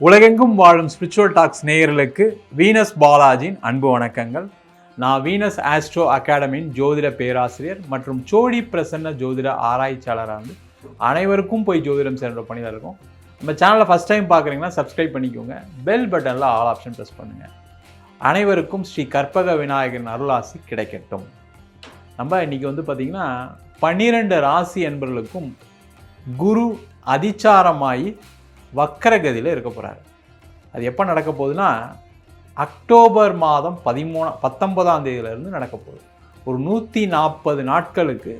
உலகெங்கும் வாழும் spiritual tax நேயர்களுக்கு வீனஸ் பாலாஜியின் அன்பு வணக்கங்கள். நான் வீனஸ் ஆஸ்ட்ரோ அகாடமியின் ஜோதிட பேராசிரியர் மற்றும் சோழி பிரசன்ன ஜோதிட ஆராய்ச்சியாளராக வந்து அனைவருக்கும் போய் ஜோதிடம் சேர்ந்த பணியில் இருக்கும். நம்ம சேனலை ஃபஸ்ட் டைம் பார்க்குறீங்கன்னா சப்ஸ்கிரைப் பண்ணிக்கோங்க. பெல் பட்டனில் ஆல் ஆப்ஷன் ப்ரெஸ் பண்ணுங்கள் அனைவருக்கும் ஸ்ரீ கற்பக விநாயகரின் அருளாசி கிடைக்கட்டும். நம்ம இன்றைக்கி வந்து பார்த்திங்கன்னா பன்னிரெண்டு ராசி என்பவர்களுக்கும் குரு அதிச்சாரமாகி வக்கரகதியில் இருக்க போகிறார் அது எப்போ நடக்க போகுதுன்னா அக்டோபர் மாதம் பதிமூணா பத்தொன்பதாம் தேதியிலேருந்து நடக்க போகுது. ஒரு நூற்றி நாற்பது நாட்களுக்கு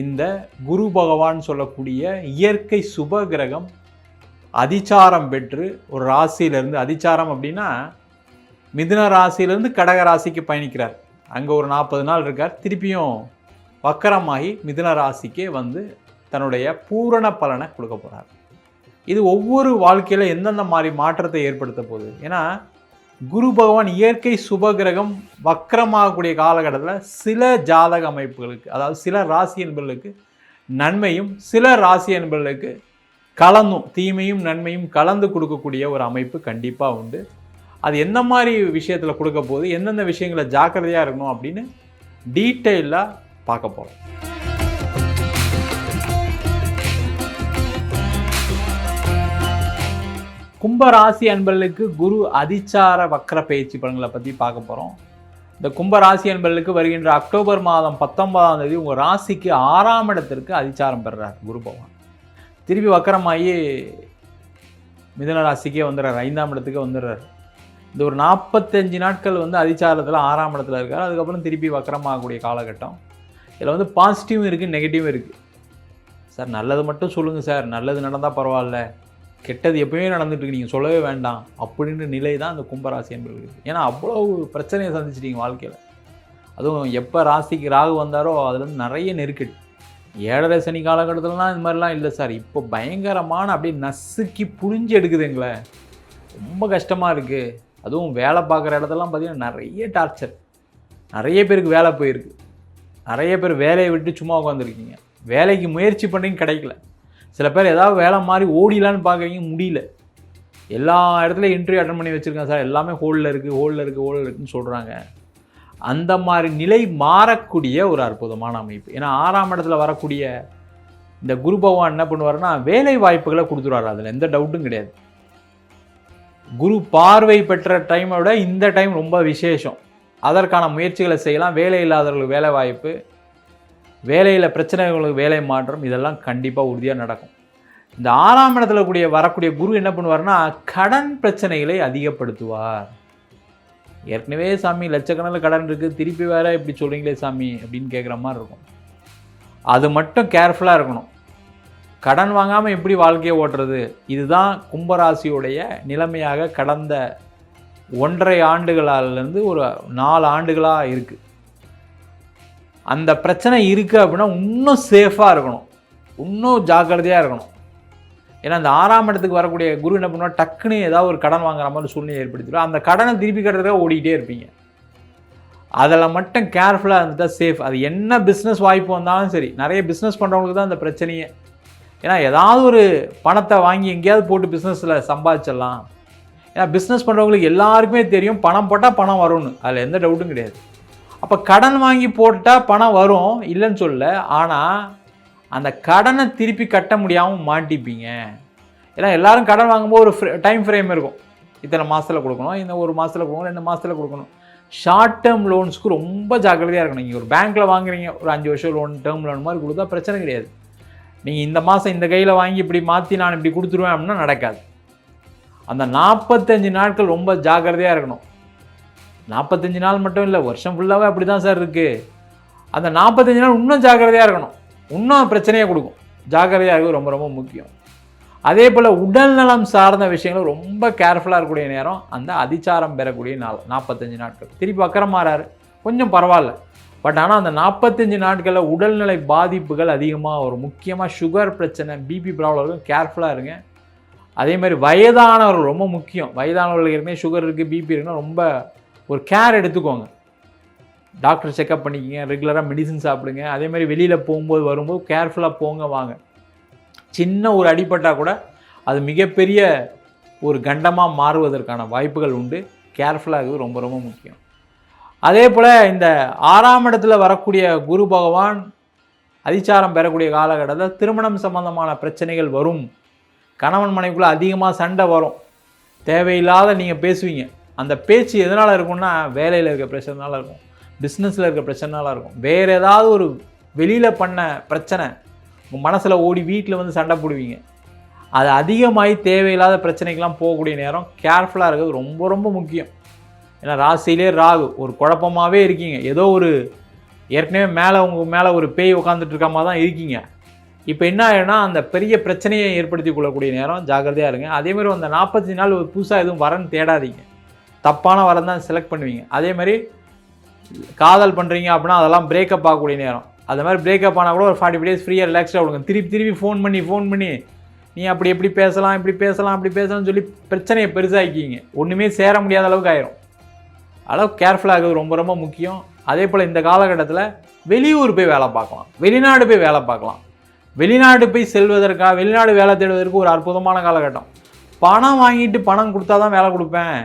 இந்த குரு பகவான் சொல்லக்கூடிய இயற்கை சுப கிரகம் அதிச்சாரம் பெற்று ஒரு ராசியிலேருந்து அதிச்சாரம் அப்படின்னா மிதுன ராசியிலேருந்து கடக ராசிக்கு பயணிக்கிறார். அங்கே ஒரு நாற்பது நாள் இருக்கார். திருப்பியும் வக்கரமாகி மிதுன ராசிக்கே வந்து தன்னுடைய பூரண பலனை கொடுக்க போகிறார் இது ஒவ்வொரு வாழ்க்கையில் எந்தெந்த மாதிரி மாற்றத்தை ஏற்படுத்த போகுது? ஏன்னா குரு பகவான் இயற்கை சுபகிரகம் வக்கரமாகக்கூடிய காலகட்டத்தில் சில ஜாதக அமைப்புகளுக்கு அதாவது சில ராசி என்பர்களுக்கு நன்மையும் சில ராசி என்பர்களுக்கு கலந்தும் தீமையும் நன்மையும் கலந்து கொடுக்கக்கூடிய ஒரு அமைப்பு கண்டிப்பாக உண்டு. அது எந்த மாதிரி விஷயத்தில் கொடுக்க போகுது? எந்தெந்த விஷயங்களை ஜாக்கிரதையாக இருக்கணும் அப்படின்னு டீட்டெயிலாக பார்க்க போகிறோம் கும்பராசி அன்பர்களுக்கு குரு அதிச்சார வக்கர பயிற்சி பலன்களை பற்றி பார்க்க போகிறோம் இந்த கும்பராசி அன்பர்களுக்கு வருகின்ற அக்டோபர் மாதம் பத்தொன்பதாம் தேதி உங்கள் ராசிக்கு ஆறாம் இடத்திற்கு அதிச்சாரம் பெறுறார் குரு பகவான். திருப்பி வக்கரமாகி மிதன ராசிக்கே வந்துடுறார் ஐந்தாம் இடத்துக்கு வந்துடுறார் இந்த ஒரு நாற்பத்தஞ்சு நாட்கள் வந்து அதிச்சாரத்தில் ஆறாம் இடத்துல இருக்கார். அதுக்கப்புறம் திருப்பி வக்கரமாகக்கூடிய காலகட்டம். இதில் வந்து பாசிட்டிவும் இருக்குது நெகட்டிவும் இருக்குது சார் நல்லது மட்டும் சொல்லுங்கள் சார். நல்லது நடந்தால் பரவாயில்ல. கெட்டது எப்பயுமே நடந்துட்டு நீங்கள் சொல்லவே வேண்டாம். அப்படின்ற நிலை தான் அந்த கும்பராசி என்பது ஏன்னா அவ்வளோ பிரச்சனையை சந்திச்சிட்டீங்க வாழ்க்கையில். அதுவும் எப்போ ராசிக்கு ராகு வந்தாரோ அதுலேருந்து நிறைய நெருக்கடி. ஏழரை சனி காலகட்டத்திலலாம் இந்த மாதிரிலாம் இல்லை சார். இப்போ பயங்கரமான அப்படியே நசுக்கி புரிஞ்சு எடுக்குது எங்களை ரொம்ப கஷ்டமாக இருக்குது அதுவும் வேலை பார்க்குற இடத்துலலாம் பார்த்தீங்கன்னா நிறைய டார்ச்சர். நிறைய பேருக்கு வேலை போயிருக்கு. நிறைய பேர் வேலையை விட்டு சும்மா உட்காந்துருக்கீங்க வேலைக்கு முயற்சி பண்ணுறீங்க கிடைக்கல. சில பேர் ஏதாவது வேலை மாதிரி ஓடிலான்னு பார்க்குறீங்க முடியல. எல்லா இடத்துலையும் இன்டர்வியூ அட்டன் பண்ணி வச்சுருக்கேன் சார். எல்லாமே ஹோல்டில் இருக்குது ஹோல்டில் இருக்குது ஹோல்டில் இருக்குன்னு சொல்கிறாங்க அந்த மாதிரி நிலை மாறக்கூடிய ஒரு அற்புதமான அமைப்பு. ஏன்னா ஆறாம் இடத்துல வரக்கூடிய இந்த குரு பகவான் என்ன பண்ணுவாருன்னா வேலை வாய்ப்புகளை கொடுத்துருவார். அதில் எந்த டவுட்டும் கிடையாது. குரு பார்வை பெற்ற டைமை விட இந்த டைம் ரொம்ப விசேஷம். அதற்கான முயற்சிகளை செய்யலாம். வேலை இல்லாதவர்களுக்கு வேலை வாய்ப்பு வேலையில் பிரச்சனைகளுக்கு வேலை மாற்றம் இதெல்லாம் கண்டிப்பாக உறுதியாக நடக்கும். இந்த ஆறாம் இடத்துல கூடிய வரக்கூடிய குரு என்ன பண்ணுவார்னா கடன் பிரச்சனைகளை அதிகப்படுத்துவார். ஏற்கனவே சாமி லட்சக்கணக்கில் கடன் இருக்குது திருப்பி வேற இப்படி சொல்கிறீங்களே சாமி அப்படின்னு கேட்குற மாதிரி இருக்கும். அது மட்டும் கேர்ஃபுல்லாக இருக்கணும். கடன் வாங்காமல் எப்படி வாழ்க்கையை ஓட்டுறது? இதுதான் கும்பராசியுடைய நிலைமையாக கடந்த ஒன்றரை ஆண்டுகளாலேருந்து ஒரு நாலு ஆண்டுகளாக இருக்குது அந்த பிரச்சனை இருக்குது அப்படின்னா இன்னும் சேஃபாக இருக்கணும். இன்னும் ஜாக்கிரதையாக இருக்கணும். ஏன்னா அந்த ஆறாம் இடத்துக்கு வரக்கூடிய குரு என்ன பண்ணுவார்? டக்குன்னு ஏதாவது ஒரு கடன் வாங்குற மாதிரி சூழ்நிலை ஏற்படுத்திடும் அந்த கடனை திருப்பி கட்டுறதுக்காக ஓடிக்கிட்டே இருப்பீங்க. அதில் மட்டும் கேர்ஃபுல்லாக இருந்துட்டால் சேஃப் அது என்ன பிஸ்னஸ் வாய்ப்பு வந்தாலும் சரி நிறைய பிஸ்னஸ் பண்ணுறவங்களுக்கு தான் அந்த பிரச்சனையே. ஏன்னா ஏதாவது ஒரு பணத்தை வாங்கி எங்கேயாவது போட்டு பிஸ்னஸில் சம்பாதிச்சிடலாம். ஏன்னா பிஸ்னஸ் பண்ணுறவங்களுக்கு எல்லாருக்குமே தெரியும் பணம் போட்டால் பணம் வரும்னு. அதில் எந்த டவுட்டும் கிடையாது. அப்போ கடன் வாங்கி போட்டால் பணம் வரும் இல்லைன்னு சொல்ல ஆனால் அந்த கடனை திருப்பி கட்ட முடியாமல் மாட்டிப்பீங்க. ஏன்னா எல்லோரும் கடன் வாங்கும்போது ஒரு டைம் ஃப்ரேம் இருக்கும். இத்தனை மாதத்தில் கொடுக்கணும் இந்த ஒரு மாதத்தில் கொடுக்கணும் ரெண்டு மாதத்தில் கொடுக்கணும். ஷார்ட் டேர்ம் லோன்ஸ்க்கு ரொம்ப ஜாக்கிரதையாக இருக்கணும். நீங்கள் ஒரு பேங்க்கில் வாங்குறீங்க ஒரு அஞ்சு வருஷம் லோன் டேர்ம் லோன் மாதிரி கொடுத்தா பிரச்சனை கிடையாது. நீங்கள் இந்த மாதம் இந்த கையில் வாங்கி இப்படி மாற்றி நான் இப்படி கொடுத்துருவேன் அப்படின்னா நடக்காது. அந்த நாற்பத்தஞ்சு நாட்கள் ரொம்ப ஜாக்கிரதையாக இருக்கணும். நாற்பத்தஞ்சு நாள் மட்டும் இல்லை வருஷம் ஃபுல்லாகவே அப்படி தான் சார் இருக்குது அந்த நாற்பத்தஞ்சு நாள் இன்னும் ஜாக்கிரதையாக இருக்கணும். இன்னும் பிரச்சனையை கொடுக்கும். ஜாக்கிரதையாக இருக்கிறது ரொம்ப ரொம்ப முக்கியம். அதே போல் உடல்நலம் சார்ந்த விஷயங்கள் ரொம்ப கேர்ஃபுல்லாக இருக்கக்கூடிய நேரம் அந்த அதிச்சாரம் பெறக்கூடிய நாள் நாற்பத்தஞ்சு நாட்கள். திருப்பி அக்கறம் மாறாரு. கொஞ்சம் பரவாயில்ல. பட் ஆனால் அந்த நாற்பத்தஞ்சு நாட்களில் உடல்நிலை பாதிப்புகள் அதிகமாக வரும். முக்கியமாக சுகர் பிரச்சனை பிபி ப்ராப்ளம் கேர்ஃபுல்லாக இருங்க. அதே மாதிரி வயதானவர்கள் ரொம்ப முக்கியம். வயதானவர்களுக்கு ஏற்கனவே சுகர் இருக்குது பிபி இருக்குன்னா ரொம்ப ஒரு கேர் எடுத்துக்கோங்க. டாக்டர் செக்அப் பண்ணிக்கங்க ரெகுலராக மெடிசன் சாப்பிடுங்க. அதே மாதிரி வெளியில் போகும்போது வரும்போது கேர்ஃபுல்லாக போங்க வாங்க. சின்ன ஒரு அடிப்பட்டால் கூட அது மிகப்பெரிய ஒரு கண்டமாக மாறுவதற்கான வாய்ப்புகள் உண்டு. கேர்ஃபுல்லாக இருக்கிறது ரொம்ப ரொம்ப முக்கியம். அதே போல் இந்த ஆறாம் இடத்துல வரக்கூடிய குரு பகவான் அதிச்சாரம் பெறக்கூடிய காலகட்டத்தில் திருமணம் சம்பந்தமான பிரச்சனைகள் வரும். கணவன் மனைவிக்குள்ளே அதிகமாக சண்டை வரும். தேவையில்லாத நீங்கள் பேசுவீங்க. அந்த பேச்சு எதனால் இருக்கும்னா வேலையில் இருக்க பிரச்சனைனால இருக்கும். பிஸ்னஸில் இருக்க பிரச்சனைனால இருக்கும். வேறு ஏதாவது ஒரு வெளியில் பண்ண பிரச்சனை உங்கள் மனசில் ஓடி வீட்டில் வந்து சண்டை போடுவீங்க. அது அதிகமாகி தேவையில்லாத பிரச்சனைக்கெலாம் போகக்கூடிய நேரம் கேர்ஃபுல்லாக இருக்கிறது ரொம்ப ரொம்ப முக்கியம். ஏன்னா ராசியிலே ராகு ஒரு குழப்பமாகவே இருக்கீங்க. ஏதோ ஒரு ஏற்கனவே மேலே உங்கள் மேலே ஒரு பேய் உட்காந்துட்டு இருக்காம தான் இருக்கீங்க. இப்போ என்ன ஆகிடும்னா அந்த பெரிய பிரச்சனையை ஏற்படுத்தி கொள்ளக்கூடிய நேரம் ஜாக்கிரதையாக இருங்க. அதேமாதிரி அந்த நாற்பத்தஞ்சு நாள் ஒரு புதுசாக எதுவும் வரன்னு தேடாதீங்க. தப்பான வரம் தான் செலக்ட் பண்ணுவீங்க. அதே மாதிரி காதல் பண்ணுறீங்க அப்படின்னா அதெல்லாம் பிரேக்கப் ஆகக்கூடிய நேரம். அது மாதிரி பிரேக்கப் ஆனால் கூட ஒரு ஃபார்ட்டி டேஸ் ஃப்ரீயாக ரிலாக்ஸ்டாக விடுங்க. திருப்பி திருப்பி ஃபோன் பண்ணி ஃபோன் பண்ணி நீ அப்படி எப்படி பேசலாம் இப்படி பேசலாம் அப்படி பேசலாம்னு சொல்லி பிரச்சனையை பெருசாகிக்கிங்க ஒன்றுமே சேர முடியாத அளவுக்கு ஆயிரும். அளவு கேர்ஃபுல்லாக இருக்கிறது ரொம்ப ரொம்ப முக்கியம். அதே போல் இந்த காலகட்டத்தில் வெளியூர் போய் வேலை பார்க்கலாம். வெளிநாடு போய் வேலை பார்க்கலாம். வெளிநாடு போய் செல்வதற்காக வெளிநாடு வேலை தேடுவதற்கு ஒரு அற்புதமான காலகட்டம். பணம் வாங்கிட்டு பணம் கொடுத்தா தான் வேலை கொடுப்பேன்.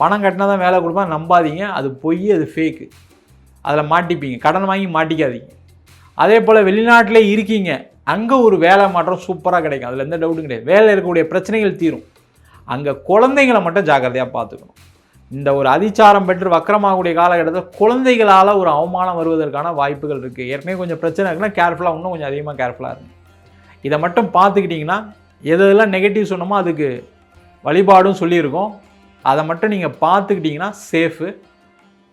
பணம் கட்டினா தான் வேலை கொடுப்பா நம்பாதீங்க. அது பொய் அது ஃபேக்கு அதில் மாட்டிப்பீங்க. கடன் வாங்கி மாட்டிக்காதீங்க. அதே போல் வெளிநாட்டிலே இருக்கீங்க. அங்கே ஒரு வேலை மாற்றம் சூப்பராக கிடைக்கும். அதில் எந்த டவுட்டும் கிடையாது. வேலை இருக்கக்கூடிய பிரச்சனைகள் தீரும். அங்கே குழந்தைங்களை மட்டும் ஜாக்கிரதையாக பார்த்துக்கணும். இந்த ஒரு அதிச்சாரம் பெற்று வக்கரமாகக்கூடிய காலகட்டத்தில் குழந்தைகளால் ஒரு அவமானம் வருவதற்கான வாய்ப்புகள் இருக்குது ஏற்கனவே கொஞ்சம் பிரச்சனை இருக்குன்னா கேர்ஃபுல்லாக இன்னும் கொஞ்சம் அதிகமாக கேர்ஃபுல்லாக இருக்கும் இதை மட்டும் பார்த்துக்கிட்டிங்கன்னா எது எதெல்லாம் நெகட்டிவ் சொன்னோமோ அதுக்கு வழிபாடும் சொல்லியிருக்கோம். அதை மட்டும் நீங்கள் பார்த்துக்கிட்டிங்கன்னா சேஃபு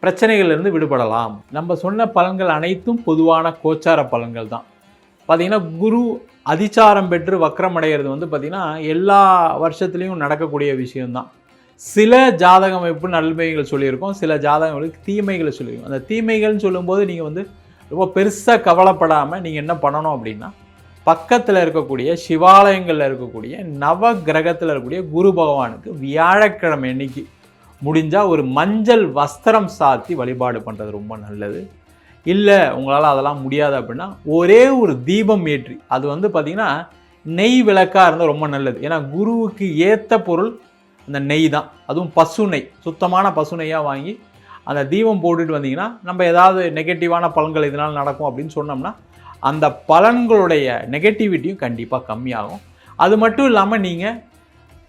பிரச்சனைகள்லேருந்து விடுபடலாம். நம்ம சொன்ன பலன்கள் அனைத்தும் பொதுவான கோச்சார பலன்கள் தான். பார்த்திங்கன்னா குரு அதிச்சாரம் பெற்று வக்கரம் அடைகிறது வந்து பார்த்திங்கன்னா எல்லா வருஷத்துலேயும் நடக்கக்கூடிய விஷயம்தான். சில ஜாதக அமைப்பு நன்மைகள் சொல்லியிருக்கோம். சில ஜாதகங்களுக்கு தீமைகளை சொல்லியிருக்கோம். அந்த தீமைகள்னு சொல்லும்போது நீங்கள் வந்து ரொம்ப பெருசாக கவலைப்படாமல் நீங்கள் என்ன பண்ணணும் அப்படின்னா பக்கத்தில் இருக்கக்கூடிய சிவாலயங்களில் இருக்கக்கூடிய நவ கிரகத்தில் இருக்கக்கூடிய குரு பகவானுக்கு வியாழக்கிழமை அன்னைக்கு முடிஞ்சால் ஒரு மஞ்சள் வஸ்திரம் சாத்தி வழிபாடு பண்ணுறது ரொம்ப நல்லது. இல்லை உங்களால் அதெல்லாம் முடியாது அப்படின்னா ஒரே ஒரு தீபம் ஏற்றி அது வந்து பார்த்திங்கன்னா நெய் விளக்காக இருந்தால் ரொம்ப நல்லது. ஏன்னா குருவுக்கு ஏற்ற பொருள் அந்த நெய் தான். அதுவும் பசு நெய் சுத்தமான பசு நெய்யாக வாங்கி அந்த தீபம் போட்டுட்டு வந்தீங்கன்னா நம்ம ஏதாவது நெகட்டிவான பலன்கள் இதனால் நடக்கும் அப்படின்னு சொன்னோம்னா அந்த பலன்களுடைய நெகட்டிவிட்டியும் கண்டிப்பாக கம்மியாகும். அது மட்டும் இல்லாமல் நீங்கள்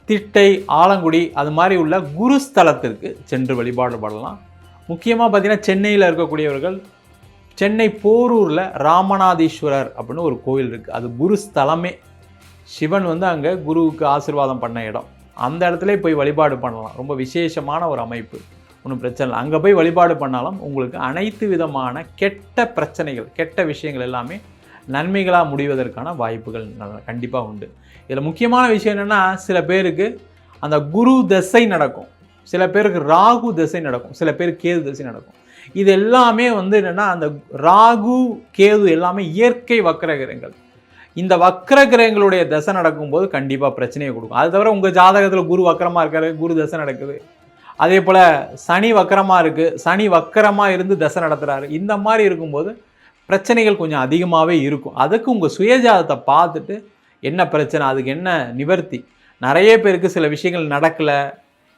திட்டை ஆலங்குடி அது மாதிரி உள்ள குருஸ்தலத்திற்கு சென்று வழிபாடு பண்ணலாம். முக்கியமாக பார்த்தீங்கன்னா சென்னையில் இருக்கக்கூடியவர்கள் சென்னை போரூரில் ராமநாதீஸ்வரர் அப்படின்னு ஒரு கோயில் இருக்குது அது குருஸ்தலமே சிவன் வந்து அங்கே குருவுக்கு ஆசீர்வாதம் பண்ண இடம். அந்த இடத்துல போய் வழிபாடு பண்ணலாம். ரொம்ப விசேஷமான ஒரு அமைப்பு. ஒன்றும் பிரச்சனை இல்லை. அங்கே போய் வழிபாடு பண்ணாலும் உங்களுக்கு அனைத்து விதமான கெட்ட பிரச்சனைகள் கெட்ட விஷயங்கள் எல்லாமே நன்மைகளாக முடிவதற்கான வாய்ப்புகள் கண்டிப்பாக உண்டு. இதில் முக்கியமான விஷயம் என்னென்னா சில பேருக்கு அந்த குரு தசை நடக்கும். சில பேருக்கு ராகு தசை நடக்கும். சில பேருக்கு கேது தசை நடக்கும். இது எல்லாமே வந்து என்னென்னா அந்த ராகு கேது எல்லாமே இயற்கை வக்கர கிரகங்கள் இந்த வக்கர கிரகங்களுடைய தசை நடக்கும்போது கண்டிப்பாக பிரச்சனையை கொடுக்கும். அது தவிர உங்கள் ஜாதகத்தில் குரு வக்கரமாக இருக்காரு குரு தசை நடக்குது. அதே போல் சனி வக்கரமாக இருக்குது சனி வக்கரமாக இருந்து தசை நடத்துகிறாரு இந்த மாதிரி இருக்கும்போது பிரச்சனைகள் கொஞ்சம் அதிகமாகவே இருக்கும். அதுக்கு உங்கள் சுயஜாதத்தை பார்த்துட்டு என்ன பிரச்சனை அதுக்கு என்ன நிவர்த்தி? நிறைய பேருக்கு சில விஷயங்கள் நடக்கலை.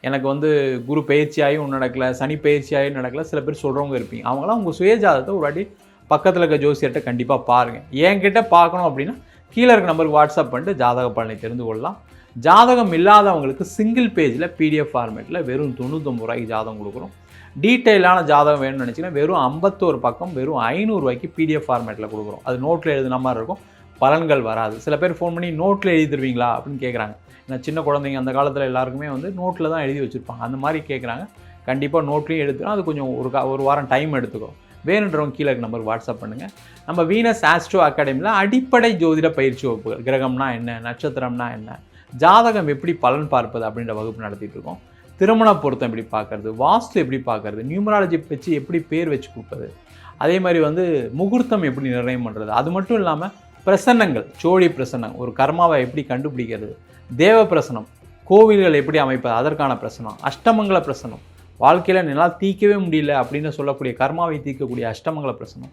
எனக்கு வந்து குரு பயிற்சியாகவும் நடக்கலை. சனி பயிற்சியாகவும் நடக்கலை. சில பேர் சொல்கிறவங்க இருப்பீங்க. அவங்களாம் உங்கள் சுயஜாதத்தை ஒரு வாட்டி பக்கத்தில் இருக்க ஜோசியர்கிட்ட கண்டிப்பாக பாருங்கள் என்கிட்ட பார்க்கணும் அப்படின்னா கீழே இருக்க நம்பருக்கு வாட்ஸ்அப் பண்ணிட்டு ஜாதக பலனை தெரிந்து கொள்ளலாம். ஜாதகம் இல்லாதவங்களுக்கு சிங்கிள் பேஜில் பிடிஎஃப் ஃபார்மேட்டில் வெறும் தொண்ணூத்தொம்பது ரூபாய்க்கு ஜாதகம் கொடுக்குறோம். டீட்டெயிலான ஜாதகம் வேணும்னு நினச்சிங்கன்னா வெறும் ஐம்பத்தோரு பக்கம் வெறும் ஐநூறுரூவாய்க்கு பிடிஎஃப் ஃபார்மேட்டில் கொடுக்குறோம். அது நோட்டில் எழுதுன மாதிரி இருக்கும். பலன்கள் வராது. சில பேர் ஃபோன் பண்ணி நோட்டில் எழுதி தருவீங்களா அப்படின்னு கேட்குறாங்க ஏன்னா சின்ன குழந்தைங்க அந்த காலத்தில் எல்லாருக்குமே வந்து நோட்டில் தான் எழுதி வச்சுருப்பாங்க. அந்த மாதிரி கேட்குறாங்க கண்டிப்பாக நோட்லேயும் எடுத்துக்கலாம் அது கொஞ்சம் ஒரு ஒரு வாரம் டைம் எடுத்துக்கோ. வேணுன்றவங்க கீழே நம்பருக்கு வாட்ஸ்அப் பண்ணுங்கள் நம்ம வீனஸ் ஆஸ்ட்ரோ அகாடமியில் அடிப்படை ஜோதிட பயிற்சி வகுப்புகள். கிரகம்னா என்ன? நட்சத்திரம்னா என்ன? ஜாதகம் எப்படி பலன் பார்ப்பது அப்படின்ற வகுப்பு நடத்திட்டு இருக்கோம். திருமண பொருத்தம் எப்படி பார்க்கறது வாஸ்து எப்படி பார்க்கறது நியூமராலஜி வச்சு எப்படி பேர் வச்சு கொடுப்பது அதே மாதிரி வந்து முகூர்த்தம் எப்படி நிர்ணயம் பண்ணுறது அது மட்டும் இல்லாமல் பிரசன்னங்கள் சோழி பிரசன்னம் ஒரு கர்மாவை எப்படி கண்டுபிடிக்கிறது தேவ பிரசனம் கோவில்கள் எப்படி அமைப்பது அதற்கான பிரசனம் அஷ்டமங்கல பிரசனம் வாழ்க்கையில் என்னால் தீர்க்கவே முடியல அப்படின்னு சொல்லக்கூடிய கர்மாவை தீர்க்கக்கூடிய அஷ்டமங்கல பிரசனம்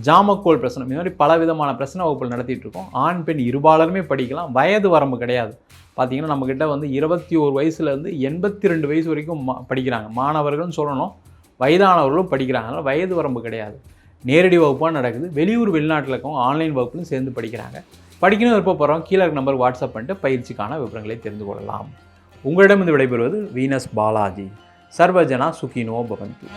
ஜாமக்கோல் பிரச்சனை இந்த மாதிரி பல விதமான பிரச்சனை வகுப்புகள் நடத்திட்டு இருக்கோம் ஆண் பெண் இருபாலருமே படிக்கலாம். வயது வரம்பு கிடையாது. பார்த்தீங்கன்னா நம்மக்கிட்ட வந்து இருபத்தி ஒரு வயசுலேருந்து எண்பத்தி ரெண்டு வயசு வரைக்கும் மா- படிக்கிறாங்க. மாணவர்கள்னு சொல்லணும். வயதானவர்களும் படிக்கிறாங்க. அதனால் வயது வரம்பு கிடையாது. நேரடி வகுப்பாக நடக்குது. வெளியூர் வெளிநாட்டில் இருக்கவங்க ஆன்லைன் வகுப்புலையும் சேர்ந்து படிக்கிறாங்க. படிக்கணும் போகிறோம் கீழே இருக்க வாட்ஸ்அப் பண்ணிட்டு பயிற்சிக்கான விவரங்களை தெரிந்து கொள்ளலாம். உங்களிடமிருந்து விடைபெறுவது வீனஸ் பாலாஜி. சர்வஜனா சுகினோ பவந்தி.